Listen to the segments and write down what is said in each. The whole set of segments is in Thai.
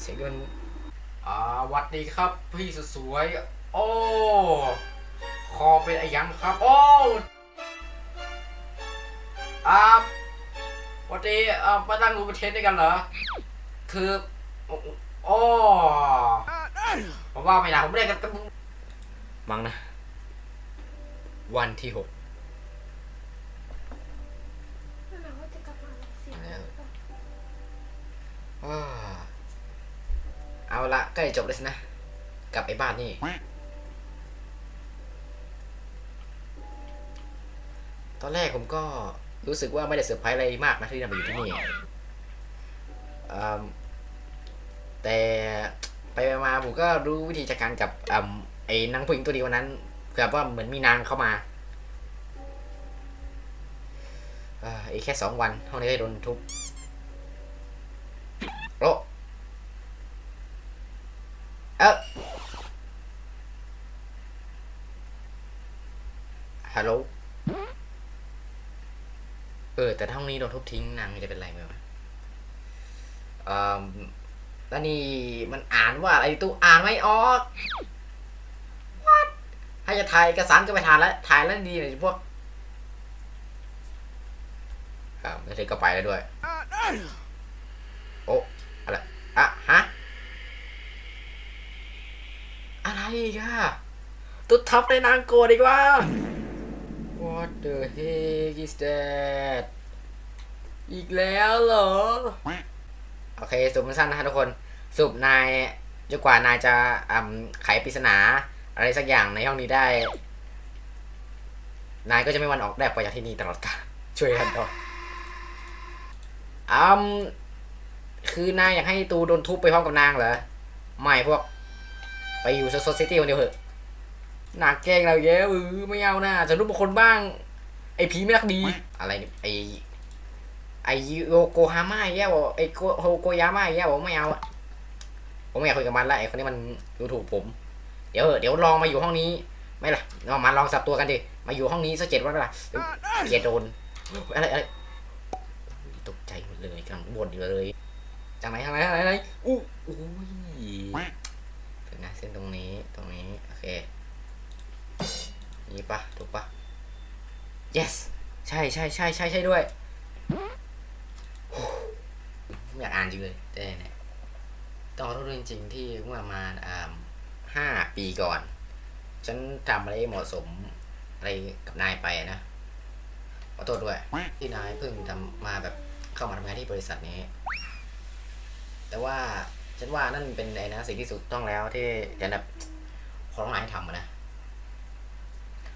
เสียงมันอ่าหวัดดีครับพี่สุดสวยโอ้คอเป็นไอ้ยังครับ โอ้อ่าหวัดดีอ่ามาตั้งรูปเทสด้วยกันเหรอ คือโอ้โอ้ผมว่าไม่นะผมไม่ได้กับมึงมั้งนะ วันที่หกนั่นหมายว่าจะกลับมาเสียงแล้วอ้า เอาละใกล้จบแล้วสินะ กับไอ้บ้านนี่ ตอนแรกผมก็รู้สึกว่าไม่ได้เซอร์ไพรส์อะไรมากนะที่ได้มาอยู่ที่นี่แต่ไปมาผมก็รู้วิธีจัดการกับอไอ้นางผู้หญิงตัวเดียวนั้นแบบว่าเหมือนมีนางเข้ามาอ่าอีกแค่สองวันห้องนี้ก็โดนทุบ โอ้เอ้าฮัลโหล เออ แต่ถ้าห้องนี้โดนทุบทิ้งนางจะเป็นไรไหมวะเอ่อแล้วนี่มันอ่านว่าอะไรตู้อ่านไม่ออก What ให้จะถ่ายเอกสารก็ไปถ่ายแล้วถ่ายแล้วดีหน่อยพวกอ่าไม่ใช่ก็ไปแล้วด้วย โอ้อะไรอะฮะ อะไรกอะตุ๊ดทับในนางโกรธอีกว่า What the heck is that อีกแล้วเหรอ โอเคสรุปสั้นนะฮะทุกคนสรุปนายจนกว่านายจะไขปริศนา อะไรสักอย่างในห้องนี้ได้ นายก็จะไม่วันออกแรกไปจากที่นี่ตลอดกาลช่วยกันต่ออืมคือนายอยากให้ตูโดนทุบไปพร้อมกับนางเหรอ ไม่พวก ไปอยู่โซซิตี้คนเดียวเถอะหนักแกล้งเราเยอะเออไม่เอานะจะรู้บางคนบ้าง ไอผีไม่รักดี อะไรนี่ไอ ไอโยโกฮาม่าแย่บอกไอโกโฮโกยาม่าแย่บอกไม่เอาอะผมไม่อยากคุยกับมันละไอคนนี้มันดูถูกผม เดี๋ยวเดี๋ยวลองมาอยู่ห้องนี้ ไม่ล่ะเรามาลองสับตัวกันดิมาอยู่ห้องนี้สักเจ็ดวันละเกียวเกลียโดนอะไรอะไรตกใจหมดเลยกำลังบ่นอยู่เลยจากไหนทางไหนทางไหนทางไหนอู้อู้ยถึงนะเส้นตรงนี้ตรงนี้โอเคนี่ปะถูกปะ yes ใช่ใช่ใช่ใช่ใช่ด้วย อ้ไม่อยากอ่านจริงเลยแต่เนี่ยต้องขอโทษด้วยจริงๆที่เมื่อมาอ่าห้าปีก่อน ฉันทำอะไรเหมาะสมอะไรกับนายไปนะขอโทษด้วย ที่นายเพิ่งทำมาแบบเข้ามาทำงานที่บริษัทนี้ แต่ว่าฉันว่านั่นเป็นไอ้นะสิ่งที่สุดต้องแล้วที่จะแบบขอร้องนายให้ทำนะ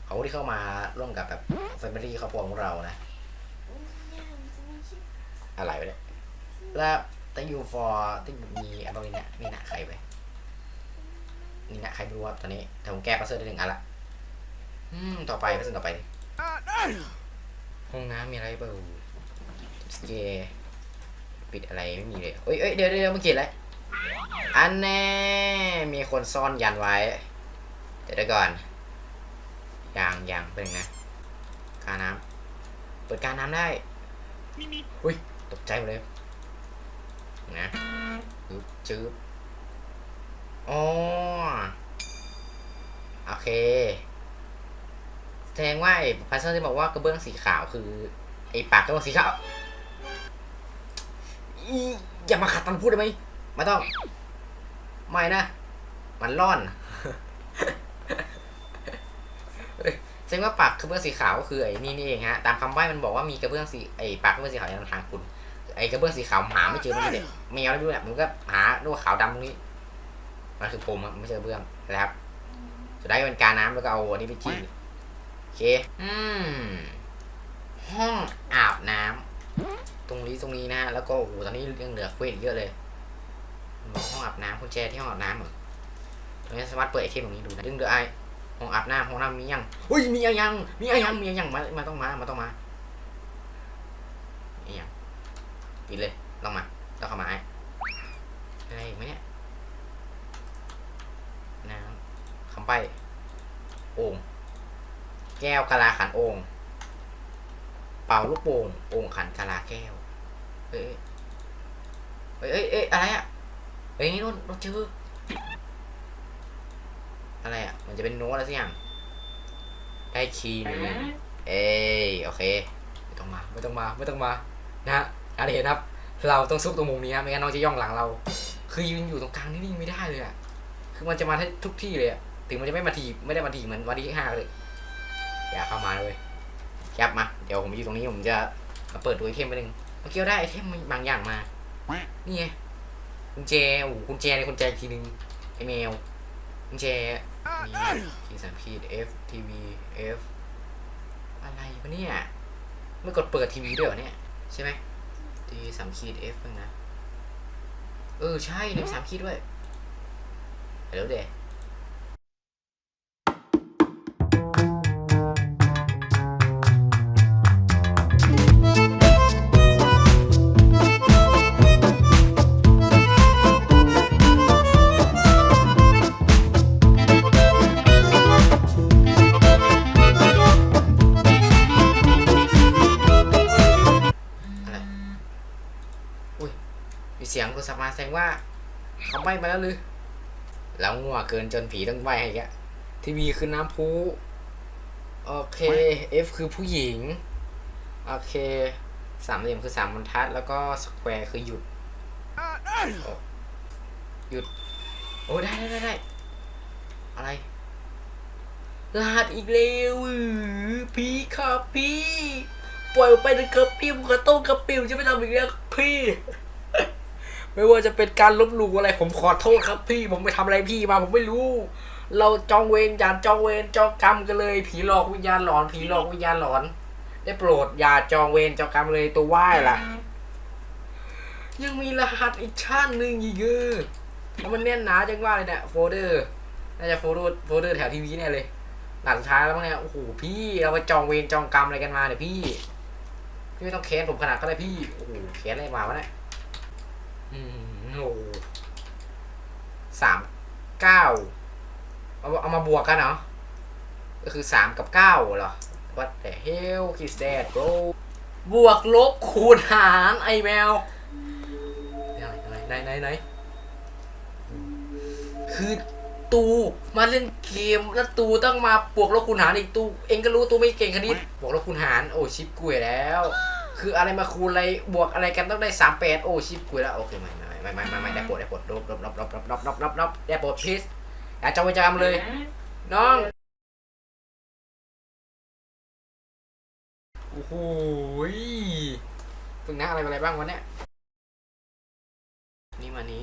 เขาที่เข้ามาร่วมกับแบบแฟมิลี่ครอบครัวของเรานะ อะไรไปเนี่ยแล้ว thank you for ที่มีอะไรนี่นะนี่นะใครไปนี่นะใครไม่รู้ว่าตอนนี้แต่ผมแก้ปัซเซอร์ได้หนึ่งอันละอืมต่อไปปัซเซอร์ต่อไปดิห้องน้ำมีอะไรเปล่าสเกปิดอะไรไม่มีเลยเอ้ยเอ้ยเดี๋ยวเดี๋ยวเมื่อกี้อะไรอันแน่มีคนซ่อนยันไว้เดี๋ยวเดี๋ยวก่อนยังยังเป็นงนะกาน้ำเปิดการน้ำได้อุ้ย ตกใจหมดเลยนะจืบจืบอ๋อโอเค แสดงว่าไอ้พัซเซอร์ที่บอกว่ากระเบื้องสีขาวคือไอ้ปากกระเบื้องสีขาวอย่ามาขัดตันพูดได้ไหมไม่ต้อง ไม่นะ มันร่อนเฮ้ยแสดงว่าปากกระเบื้องสีขาวก็คือไอ้นี่นี่เองฮะ ตามคำใบ้มันบอกว่ามีกระเบื้องสีไอ้ปากกระเบื้องสีขาวอยันทางคุณ ไอ้กระเบื้องสีขาวหาไม่เจอมันเลยแมวด้วยแหละมันก็หาด้วยขาวดำตรงนี้ มันคือผมอะไม่ใช่กระเบื้องนะครับสุดท้ายก็เป็นการน้ำแล้วก็เอาอันนี้ไปจิ้มโอเค อืม ห้องอาบน้ำตรงนี้ตรงนี้นะแล้วก็โอ้โหตอนนี้ยังเหลือเควสอีกเยอะเลยบอกห้องอาบน้ำคุณแจที่ห้องอาบน้ำเหรอตรงนี้สามารถเปิดไอเทมตรงนี้ดูนะดึงเดือไอห้องอาบน้ำห้องน้ำมียังอุ้ยมีอะไรยังมีอะไรยังมีอะไรยังมามาต้องมามาต้องมามียัง ปิดเลยต้องมาต้องเข้ามาไอ้อะไรอีกไหมเนี่ยน้ำคำใบ้โอ่งแก้วกะลาขันโอ่งเป่าลูกโป่งโอ่งขันกะลาแก้วเอ้ยเอ้ยเอ้ยเอ้ยอะไรอะเฮ้ยเราเราเจออะไรอะ มันจะเป็นโน้ตอะไรสักอย่าง ได้คีย์หนึ่งเอ้ยโอเค ไม่ต้องมา ไม่ต้องมา ไม่ต้องมา นะฮะ อันนี้เห็นครับ เราต้องซุกตรงมุมนี้ครับไม่งั้นน้องจะย่องหลังเรา คือยืนอยู่ตรงกลางนี่นิ่งไม่ได้เลยอะคือมันจะมาทุกที่เลยอะถึงมันจะไม่มาทีไม่ได้มาทีเหมือนวันที่ห้าเลยอย่าเข้ามาเลยยับมาเดี๋ยวผมอยู่ตรงนี้ผมจะมาเปิดดูไอเทมไปหนึ่งเมื่อกี้เราได้ไอเทมบางอย่างมานี่ไงกุญแจโอ้โหกุญแจในกุญแจอีกทีนึงไอแมวกุญแจนี่ขีดสามขีด F TV F อะไรวะเนี่ยไม่กดเปิดทีวีด้วยเหรอเนี่ยใช่ไหม ทีสามขีด F เองนะ เออ ใช่ในสามขีดด้วยเดี๋ยวเดะอ มีเสียงโทรศัพท์มาแสดงว่าเขาใบมาแล้วหรือแล้วงัวเกินจนผีต้องใบให้แกอะทีวีคือน้ำพุโอเค F คือผู้หญิง โอเคสามเหลี่ยมคือสามบรรทัด แล้วก็สแควร์คือหยุดโอ้หยุด โอ้ได้ได้ได้ได้อะไรรหัสอีกแล้วอือพี่ครับพี่ ปล่อยออกไปนะครับพี่ผมขอโต้กับปิวจะไม่ทำอีกแล้วครับพี่ ไม่ว่าจะเป็นการลบหลู่อะไร ผมขอโทษครับพี่ผมไปทำอะไรพี่มาผมไม่รู้ เราจองเวรอย่าจองเวรจองกรรมกันเลย ผีหลอกวิญญาณหลอน ผีหลอกวิญญาณหลอน ได้โปรดอย่าจองเวรจองกรรมเลยตัวไหว้ล่ะ ยังมีรหัสอีกชั้นหนึ่งอีกเออแล้วมันแน่นหนาจังว่าเลยเนี่ยโฟลเดอร์น่าจะโฟลเดอร์โฟลเดอร์แถวทีวีแน่เลย หลังท้ายแล้วมั้งเนี่ยโอ้โหพี่เราไปจองเวรจองกรรมอะไรกันมาเนี่ยพี่พี่ไม่ต้องแค้นผมขนาดก็ได้พี่โอ้โหแค้นอะไรมาวะเนี่ย อืมโอ้โหสามเก้าเอาเอามาบวกกันเหรอก็คือสามกับเก้าเหรอ What the hell is that bro บวกลบคูณหารไอแมวไรอะไรไหนไหนไหนคือตูมาเล่นเกมแล้วตูต้องมาบวกลบคูณหารอีกตู เองก็รู้ตูไม่เก่งคณิตบวกลบคูณหาร โอ้ชิปกุยแล้ว คืออะไรมาคูณอะไรบวกอะไรกันต้องได้สามแปดโอ้ชิปกุยแล้วโอเคไม่ไม่ไม่ไม่ไม่ได้ปรดได้ปรดลบลบลบลบลบลบลบลบลบได้ปรดพีสอย่าจำไว้จำเลย น้องโอ้โหยฝึกนะอะไรอะไรบ้างวะเนี่ยนี่มานี้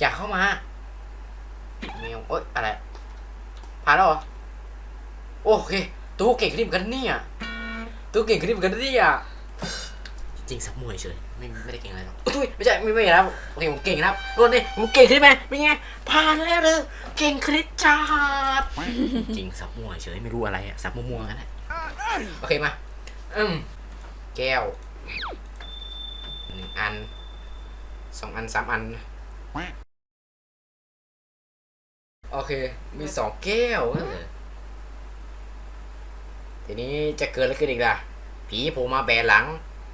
อยากเข้ามาเมลเอ้ยอะไรผ่านแล้วเหรอโอเคตู้เก่งขึ้นเหมือนกันเนี่ยตู้เก่งขึ้นเหมือนกันเนี่ย จริงสักมวยเฉยไม่ไม่ได้เก่งอะไรหรอกอุ้ยไม่ใช่ไม่ไม่นะครับโอเคผมเก่งนะครับรวนนี่ผมเก่งขึ้นไหมเป็นไงผ่านแล้วเลยเก่งคลิปจัดจริงสับมวยเฉยไม่รู้อะไรอะสับมั่วๆกันนะโอเคมาอืมแก้วหนึ่งอันสองอันสามอัน โอเค มีสองแก้วเออทีนี้จะเกิดอะไรขึ้นอีกล่ะ ผีโผล่มาแบนหลัง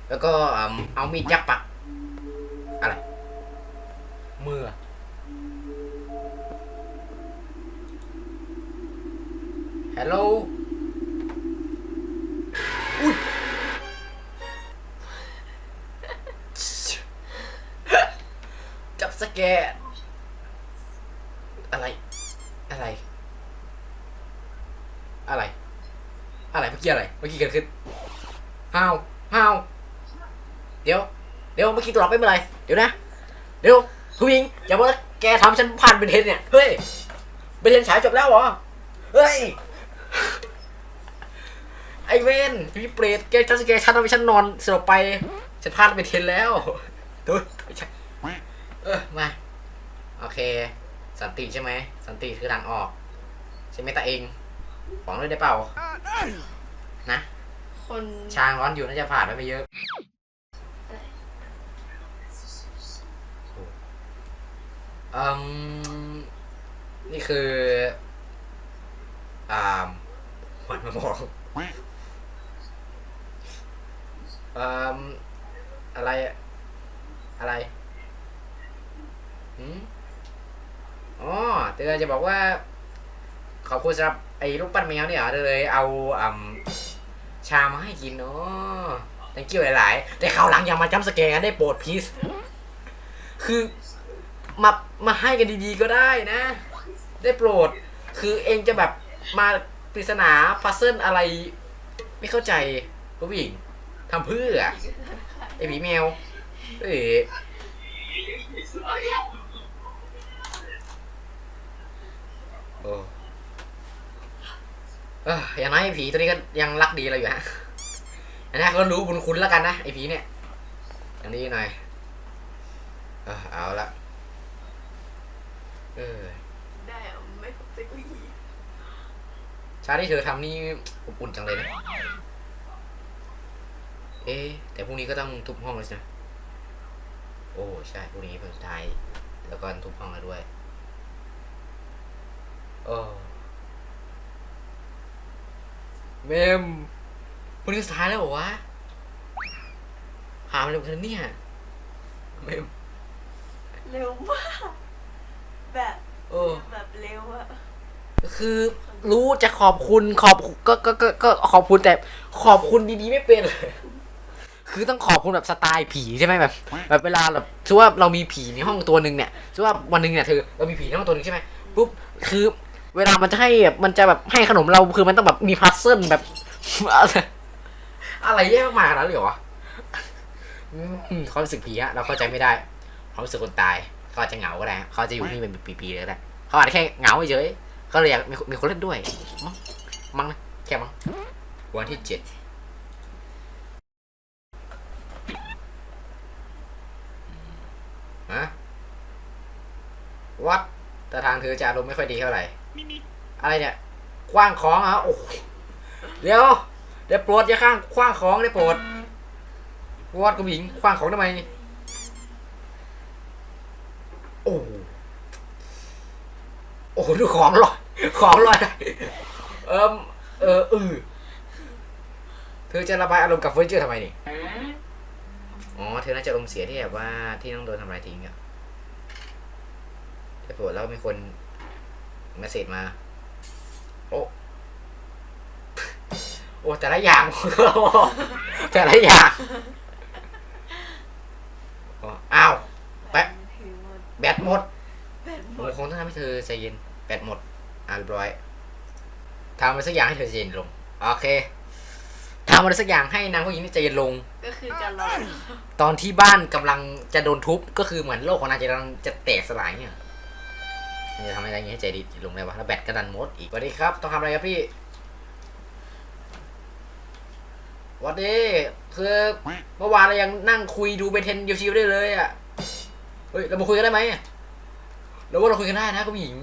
แล้วก็เอิ่มเอามีดยับปัก อะไร มือ ฮัลโหล อุ้ยจับสแกนอะไร อะไร อะไร อะไร เมื่อกี้อะไร เมื่อกี้เกิดขึ้นห้าวห้าว เดี๋ยว เดี๋ยวเมื่อกี้ตัวเราไม่เป็นไร เดี๋ยวนะ เดี๋ยวผู้หญิงอย่าบอกว่าแกทำฉันผ่านเป็นเทนเนี่ย เฮ้ย เป็นเทนฉายจบแล้วเหรอ เฮ้ย ไอเวนพี่เปรตแกฉันแกฉันทำให้ฉันนอนสลบไป ฉันพลาดเป็นเทนแล้วดูไม่ใช่เออ มา โอเค สันติใช่ไหม สันติคือทางออก ใช่ไหมตาเองบอกด้วยได้เปล่า นะ คนช้างร้อนอยู่น่าจะผ่านไปไม่เยอะ อืมนี่คือ อ่าหวันมามองอืมอะไร อะไรหืมอ๋อเตือนจะบอกว่า ขอบคุณสำหรับไอ้ลูกปั้นแมวเนี่ยเหรอเลยเอาอืมชามาให้กินเนาะ thank you หลาย ๆ แต่คราวหลังอย่ามาจำสแกนกันได้โปรดพีซคือ มามาให้กันดีๆก็ได้นะ ได้โปรด คือเองจะแบบมาปริศนาพัซเซิลอะไร ไม่เข้าใจผู้หญิงทำเพื่อไอ้ผีแมวเอ้ยโอ้เอออย่างน้อยไอ้ผีตัวนี้ก็ยังรักดีเราอยู่ฮะอันนี้ก็รู้บุญคุณแล้วกันนะไอ้ผีเนี่ยอย่างนี้หน่อย เออเอาละ เออ ได้อะไม่ตกใจผู้หญิงชาที่เธอทำนี่อบอุ่นจังเลยนะ เอ๊ะ แต่พรุ่งนี้ก็ต้องทุบห้องแล้วสินะ โอ้ใช่พรุ่งนี้เป็นสุดท้าย แล้วก็ทุบห้องแล้วด้วย โอ้เมมพรุ่งนี้สุดท้ายแล้วเหรอวะ หามาเร็วขนาดนี้เนี่ย เมม เร็วมาก แบบโอ้แบบเร็วอะก็คือรู้จะขอบคุณขอบก็ก็ก็ก็ขอบคุณแต่ขอบคุณดีๆไม่เป็นเลยคือต้องขอบคุณแบบสไตล์ผีใช่ไหมแบบแบบเวลาแบบถือว่าเรามีผีในห้องตัวหนึ่งเนี่ยถือว่าวันหนึ่งเนี่ยเธอเรามีผีในห้องตัวหนึ่งใช่ไหมปุ๊บคือ เวลามันจะให้แบบมันจะแบบให้ขนมเราคือมันต้องแบบมีพัซเซิลแบบ อะไรอะไรแย่มากๆขนาดนั้นเลยเหรอวะอืมความรู้สึกผีอะเราเข้าใจไม่ได้ความรู้สึกคนตาย เขาอาจจะเหงาก็ได้เขาอาจจะอยู่ที่นี่เป็นปีๆเลยก็ได้เขาอาจจะแค่เหงาเฉยๆก็เลยอยากมีมีคนเล่นด้วย มั้งมั้งนะแค่มั้งวันที่เจ็ดฮะวัดแต่ทางเธอจะอารมณ์ไม่ค่อยดีเท่าไหร่ อะไรเนี่ยคว้างของเหรอะโอ้โหเดี๋ยวเดี๋ยวโปรดอย่าข้างคว้างของได้โปรดวอดกับหญิงคว้างของทำไม โอ้โหโอ้โหดูของลอย ของลอยได้เอิมเออเออเธอจะระบายอารมณ์กับเฟอร์นิเจอร์ทำไมนี่ อ๋อ เธอน่าจะอารมณ์เสียที่แบบว่าที่ต้องโดนทำลายทิ้งอะได้โปรดแล้วมีคนเมสเซจมา โอ้โอ้แต่ละอย่าง แต่ละอย่างอ๋ออ้าว แปะ ถือ หมดแบตหมดแบตหผมมคงต้องทำให้เธอใจเย็นแบตหมด อ่าเรียบร้อยทำอะไรสักอย่างให้เธอใจเย็นลง โอเคทำอะไรสักอย่างให้นางผู้หญิงนี่ใจเย็นลง ก็คือจะรอตอนที่บ้านกำลังจะโดนทุบก็คือเหมือนโลกของนางจะกำลังจะแตกสลายเนี่ยมันจะทำอะไรอย่างงี้ให้ใจดีลงได้วะแล้วแบตก็ดันหมดอีกสวัสดีครับ ต้องทำอะไรครับพี่สวัสดีคือเมื่อวานเรายังนั่งคุยดูเบนเทนยูชิวได้เลยอะเฮ้ยเรามาคุยกันได้ไหมเราว่าเราคุยกันได้นะคุณผู้หญิง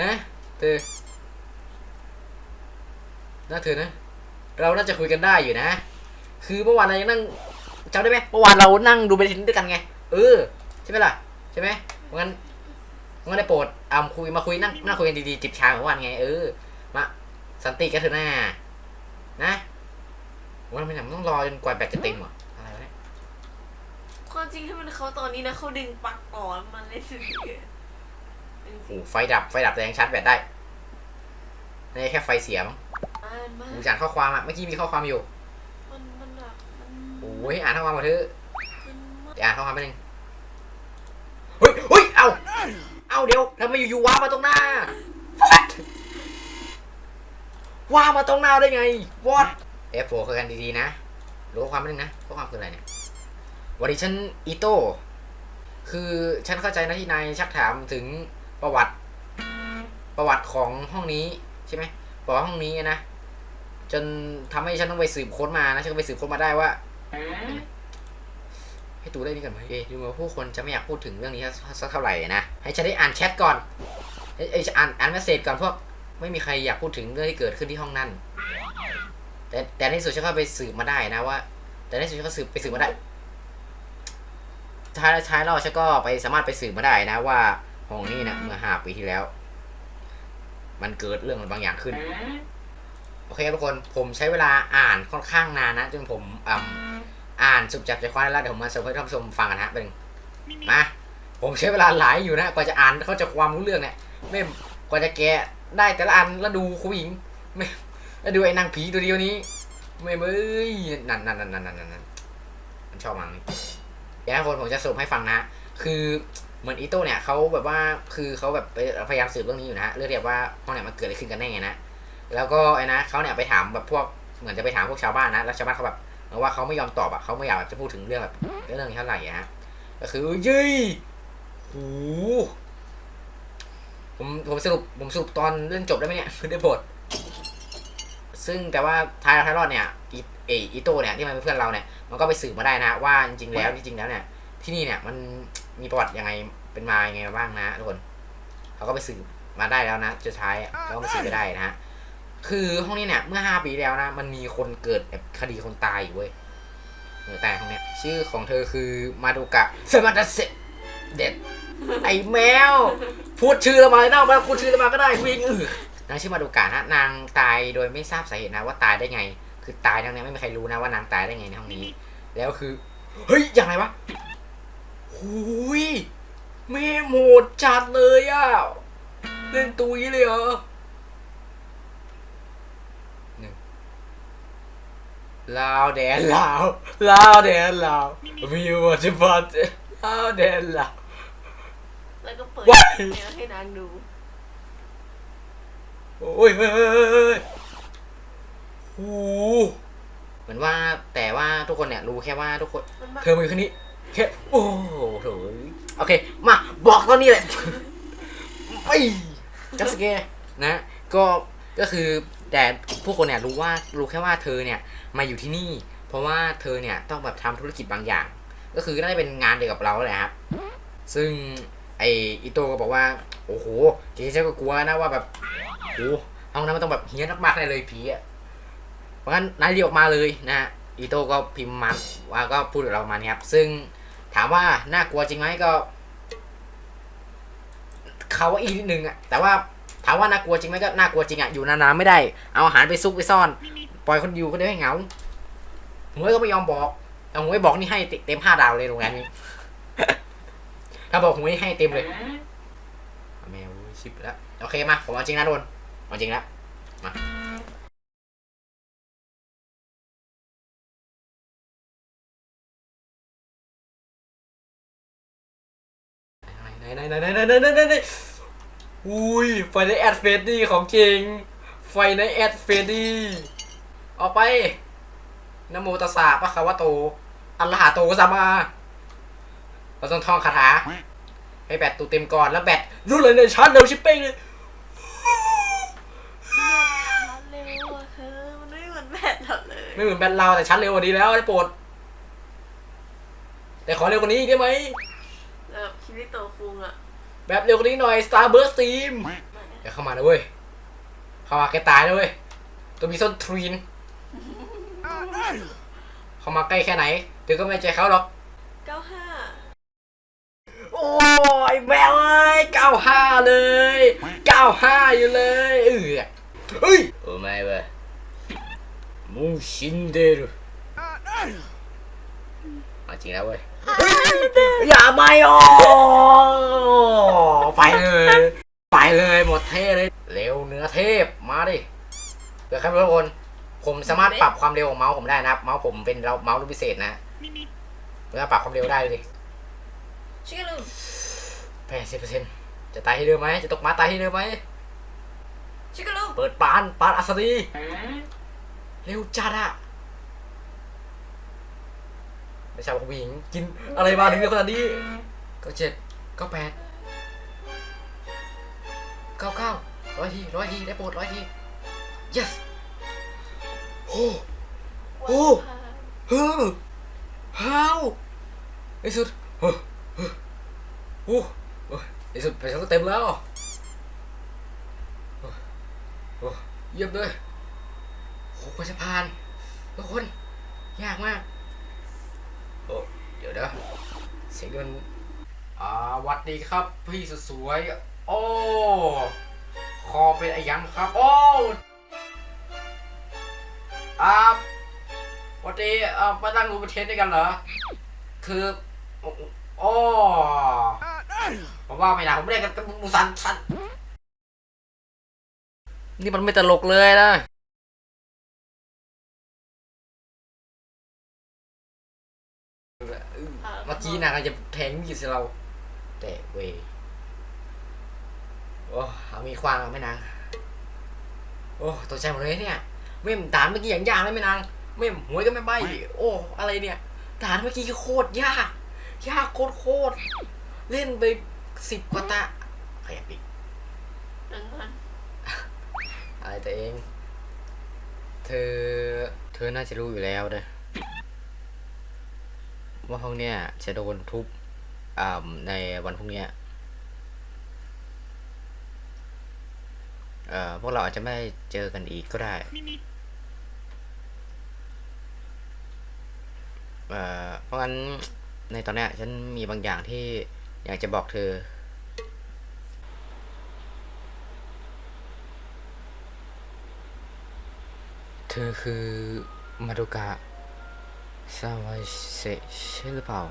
นะเธอนะเธอนะ เราน่าจะคุยกันได้อยู่นะ คือเมื่อวานเรายังนั่งจำได้ไหมเมื่อวานเรานั่งดูเบนเทนด้วยกันไง เออ ใช่ไหมล่ะ ใช่ไหมงั้นงั้นได้โปรดอ่าคุยมาคุยนั่งนั่งคุยกันดีๆจิบชาเมื่อวานไง เออ มาสันติกันเถอะหน้านะวันไม่หนต้องรอจนกว่าแบตจะเต็มหรออะไรวะเนี่ย ความจริงถ้าเป็นเขาตอนนี้นะเขาดึงปลั๊กก่อนมันเลยถึงจริงโอ้ไฟดับไฟดับแต่ยังชาร์จแบตได้นี่แค่ไฟเสียมั้งๆอ่านมากูอ่านข้อความอะเมื่อกี้มีข้อความอยู่มันมันแบบมันโอ้ยอ่านข้อความมาเถอะมันมากเดี๋ยวอ่านข้อความไปหนึ่งเฮ้ยเฮ้ยเอาเอาเดี๋ยวทำไมอยู่ๆว้ามาตรงหน้า What ว้ามาตรงหน้าได้ไง What เอฟโฟคุยกันดีๆนะรู้ข้อความไปหนึ่งนะข้อความคืออะไรเนี่ย วันนี้ฉันอีโต้ คือฉันเข้าใจนะที่นายชักถามถึงประวัติ ประวัติของห้องนี้ใช่ไหมประวัติห้องนี้นะ จนทำให้ฉันต้องไปสืบค้นมานะ ฉันก็ไปสืบค้นมาได้ว่า ให้ตูได้นี่ก่อนไหมเอ๊ดูเหมือนว่าผู้คนจะไม่อยากพูดถึงเรื่องนี้สักเท่าไหร่นะ ให้ฉันได้อ่านแชทก่อนเอ้อ่านอ่านเมสเซจก่อนพวก ไม่มีใครอยากพูดถึงเรื่องที่เกิดขึ้นที่ห้องนั่น แต่แต่ในที่สุดฉันก็ไปสืบมาได้นะว่า แต่ในที่สุดฉันก็สืบไปสืบมาได้ ท้ายท้ายเราฉันก็ไปสามารถไปสืบมาได้นะว่าห้องนี้นะเมื่อห้าปีที่แล้ว มันเกิดเรื่องบางอย่างขึ้น โอเคทุกคนผมใช้เวลาอ่านค่อนข้างนานนะ จนผมอ่าอ่านสุดจับใจความได้แล้วเดี๋ยวผมมาสรุปให้ท่านผู้ชมฟังกันฮะเป็นงมาผมใช้เวลาหลายอยู่นะกว่าจะอ่านเขาจะความรู้เรื่องเนี่ยไม่กว่าจะแกะได้แต่ละอันแล้วดูคุณหญิงไม่แล้วดูไอ้นางผีตัวเดียวนี้ ไม่เบ้ยนั่นนั่นนั่นนั่นนั่นนั่นมันชอบมังนี่ เดี๋ยวคนผมจะสรุปให้ฟังนะคือเหมือนอีโต้เนี่ยเขาแบบว่าคือเขาแบบไปพยายามสืบเรื่องนี้อยู่นะเรื่องเรียกว่าห้องเนี่ยมันเกิดอะไรขึ้นกันแน่นะแล้วก็ไอ้นะเขาเนี่ยไปถามแบบพวกเหมือนจะไปถามพวกชาวบ้านนะแล้วชาวบ้านเขาแบบว่าเขาไม่ยอมตอบอะเขาไม่อยากจะพูดถึงเรื่องแบบเรื่องนี้เท่าไหร่อะฮะก็คือยี่หูผมผมสรุปผมสรุปตอนเรื่องจบได้ไหมเนี่ยคือได้บทซึ่งแต่ว่าทายทายรอดเนี่ยอี เออีโต้เนี่ยที่มันเป็นเพื่อนเราเนี่ยมันก็ไปสืบมาได้นะ ว่าจริงๆแล้วจริงๆแล้วเนี่ยที่นี่เนี่ยมันมีประวัติยังไงเป็นมายังไงมาบ้างนะทุกคนเขาก็ไปสืบมาได้แล้วนะสุดท้ายเราก็ไปสืบไปได้นะฮะคือห้องนี้เนี่ยเมื่อห้าปีที่แล้วนะ มันมีคนเกิดแบบคดีคนตายอยู่เว้ยเออแต่ห้องเนี้ยชื่อของเธอคือมาดูกะเซมาดาเซเด็ดไอ้แมว พูดชื่อเรามาเลยนะมาพูดชื่อเรามาก็ได้วิ่งเออนางชื่อมาดูกะนะนางตายโดยไม่ทราบสาเหตุนะว่าตายได้ไง คือตายทั้งนี้ไม่มีใครรู้นะว่านางตายได้ไงในห้องนี้ แล้วคือ เฮ้ย อย่างไรวะหุยแม่โหมดจัดเลยอะ เล่นตุยเลยเหรอหนึ่งลาวแดนลาวลาวแดนลาววิววัชพัตลาวแดนลาวแล้วก็เปิดว้ายแนวให้นางดู โอ้ยเฮ้ยเฮ้ยเฮ้ยเฮ้ย โอ้โหเหมือนว่าแต่ว่าทุกคนเนี่ยรู้แค่ว่าทุกคน มันมาเธอมาอยู่แค่นี้แค่โอ้โหโถยโอเค มาบอกตอนนี้แหละ ไปจัสเกนะ ก็ก็คือแต่ผู้คนเนี่ยรู้ว่ารู้แค่ว่าเธอเนี่ยมาอยู่ที่นี่ เพราะว่าเธอเนี่ยต้องแบบทำธุรกิจบางอย่าง ก็คือน่าจะเป็นงานเดียวกับเราแหละครับ ซึ่งไออิโตก็บอกว่า โอ้โหเจ๊ก็กลัวนะว่าแบบโอ้ห้องนั้นมันต้องแบบเฮี้ยนมากๆแน่เลยผีอะ เพราะงั้นนายเรียกออกมาเลยนะฮะอิโต้ก็พิมพ์มาว่าก็พูดกับเรามาเนี่ยครับ ซึ่งถามว่าน่ากลัวจริงไหมก็เขาว่าอีนิดนึงอะแต่ว่าถามว่าน่ากลัวจริงไหมก็น่ากลัวจริงอะอยู่นานๆไม่ได้ เอาอาหารไปซุกไปซ่อน ปล่อยคนอยู่คนเดียวให้เหงาหมวยก็ไม่ยอมบอกเอาหมวยบอกนี่ให้เต็มห้าดาวเลยโรงแรมนี้ถ้าบอกหมวยให้เต็มเลยแมวชิบแล้วโอเคมาผมเอาจริงนะโดนเอาจริงแล้วมา นไหนนไหนอุ้ยไฟในแอดเฟดดี้ของจริง ไฟในแอดเฟดดี้ออกไปนโมตัสสะปะคะวะโต อัลลาหะโตสัมมา เราต้องท่องคาถา ให้แบตตูเต็มก่อนแล้วแบตรู้เลยในชาร์จเร็วชิปเป้งเลยเร็วอะเธอมันไม่เหมือนแบตเราเลย ไม่เหมือนแบตเราแต่ชาร์จเร็วกว่านี้แล้วได้โปรด แต่ขอเร็วกว่านี้ได้ไหมแบบคิริโตคุงอะ แบบเร็วกว่านี้หน่อย Starburst Steam เดี๋ยวเข้ามานะเว้ย เข้ามาแกตายนะเว้ย ตัวมีส้นทรีน เข้ามาใกล้แค่ไหนเธอก็ไม่ใจเขาหรอก เก้าห้าโอ้ยแมวเอ้ยเก้าห้าเลยเก้าห้าอยู่เลยเออเฮ้ยโอ้ไม่เว้ยมูชินเดรุเอาจริงแล้วเว้ย อย่าไม่ออกไปเลย ไปเลยหมดเท่เลย เร็วเนื้อเทพมาดิเดี๋ยวครับทุกคน ผมสามารถปรับความเร็วของเมาส์ผมได้นะครับ เมาส์ผมเป็นเราเมาส์รุ่นพิเศษนะเมื่อปรับความเร็วได้เลยชิคกี้ลูแปดสิบเปอร์เซ็นต์จะตายให้เดิมไหม จะตกม้าตายให้เดิมไหมชิคกี้ลูเปิดปานปานอัศรีเร็วจัดอะ ไม่ใช่ว่าผู้หญิงกินอะไรมาถึงเยอะขนาดนี้ก็เจ็ดก็แปดเก้าเก้าร้อยทีร้อยทีได้โปรดร้อยที yes โอ้โอ้เฮ้อฮาวในสุดเฮ้อเฮ้อโอ้โอ้สุดไปชั้นเต็มแล้วโอ้โอ้เยี่ยมเลยโอ้กว่าจะผ่านทุกคน ยากมาก โอ้เดี๋ยวเด้อเสียงมันอ่าวัดดีครับพี่สุดสวย โอ้คอเป็นไอยังครับ โอ้อาวันนี้เอ่อมาตั้งรูประเทศด้วยกันเหรอ คือโอ้ผมว่าไม่ได้ผมไม่ได้กับกับมูซันซันนี่มันไม่ตลกเลยนะ เมื่อกี้นางก็จะแทงมีดใส่เรา แต่เวยโอ้เอามีควางเอาไหม่นาง โอ้ตกใจหมดเลยเนี่ย เม่มด่านเมื่อกี้อย่างยากเลยไหม่นาง เม่มหวยก็ไม่ใบ โอ้ อะไรเนี่ยด่านเมื่อกี้โคตรยาก ยากโคตรโคตร เล่นไปสิบกว่าตาขยับอีกดังนั้นอะไรตัวเอง เธอ เธอน่าจะรู้อยู่แล้วเด้อ ว่าห้องเนี้ยจะโดนทุบในวันพรุ่งเนี้ยพวกเราอาจจะไม่เจอกันอีกก็ได้เพราะงั้นในตอนนี้ฉันมีบางอย่างที่อยากจะบอกเธอ เธอคือมารุกะ ซาวาเซใช่หรือเปล่า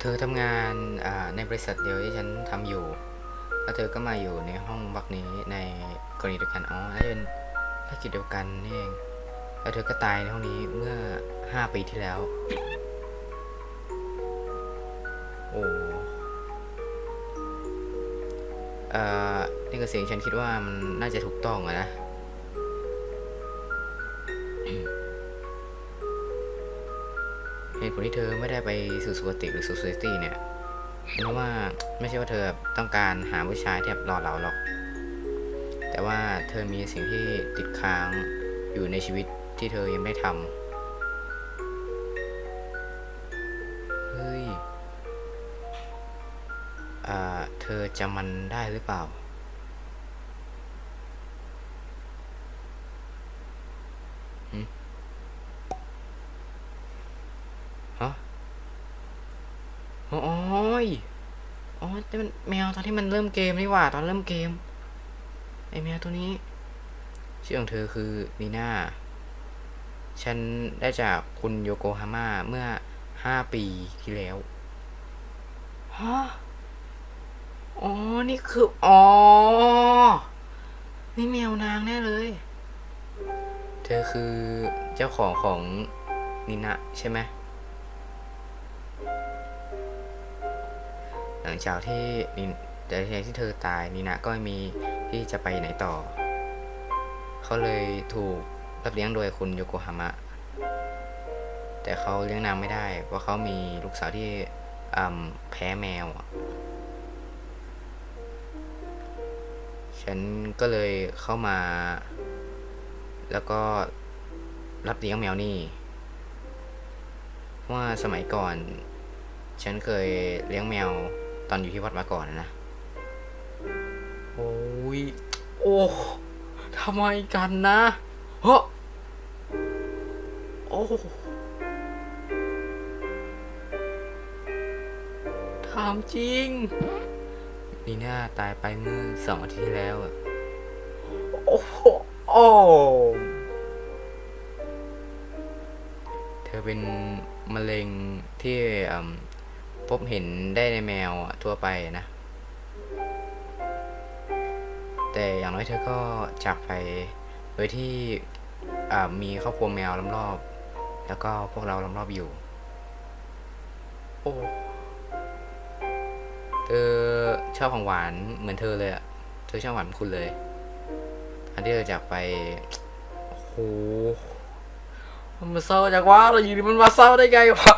เธอทำงานในบริษัทเดียวที่ฉันทำอยู่ แล้วเธอก็มาอยู่ในห้องบักนี้ในกรณีเดียวกันอ๋อน่าจะเป็นภารกิจเดียวกันนี่เอง แล้วเธอก็ตายในห้องนี้เมื่อ 5 ปีที่แล้ว โอ้เอ่อนี่ก็เสียงฉันคิดว่ามันน่าจะถูกต้องอะนะ ตุผลที่เธอไม่ได้ไปสู่สุคติหรือสู่สุคติเนี่ยเพราะว่าไม่ใช่ว่าเธอต้องการหาผู้ชายที่แบบรอเราหรอก แต่ว่าเธอมีสิ่งที่ติดค้างอยู่ในชีวิตที่เธอยังไม่ทำเฮ้ยอ่าเธอจำมันได้หรือเปล่า หึฮะโอ้ย อ๋อแต่มันแมวตอนที่มันเริ่มเกมนี่หว่าตอนเริ่มเกม ไอแมวตัวนี้ ชื่อของเธอคือนีน่า ฉันได้จากคุณโยโกฮาม่าเมื่อห้าปีที่แล้วฮะอ๋อ นี่คือ อ๋อ นี่แมวนางแน่เลย เธอคือเจ้าของของนินะใช่ไหม หลังจากที่นินแต่ที่เธอตายนินะก็มีที่จะไปไหนต่อ เขาเลยถูกรับเลี้ยงโดยคุณโยโกฮามะ แต่เขาเลี้ยงนางไม่ได้เพราะเขามีลูกสาวที่แพ้แมว ฉันก็เลยเข้ามา แล้วก็รับเลี้ยงแมวนี่เพราะว่าสมัยก่อน ฉันเคยเลี้ยงแมว ตอนอยู่ที่วัดมาก่อนนะ โอ้ย โอ้ทำไมกันนะเฮ้อโอ้ถามจริงนีน่าตายไปเมื่อสองอาทิตย์ที่แล้วอะโอ้โหโอ้เธอเป็นมะเร็งที่อืม พบเห็นได้ในแมวทั่วไปนะ แต่อย่างน้อยเธอก็จากไปโดยที่มีครอบครัวแมวล้อมรอบ แล้วก็พวกเราล้อมรอบอยู่ โอ้เธอชอบของหวานเหมือนเธอเลยอะเธอชอบหวานเหมือนคุณเลยอันที่เธอจากไปโอ้โหมันมาเศร้าจากว่าเราอยู่ดีมันมาเศร้าได้ไงวะ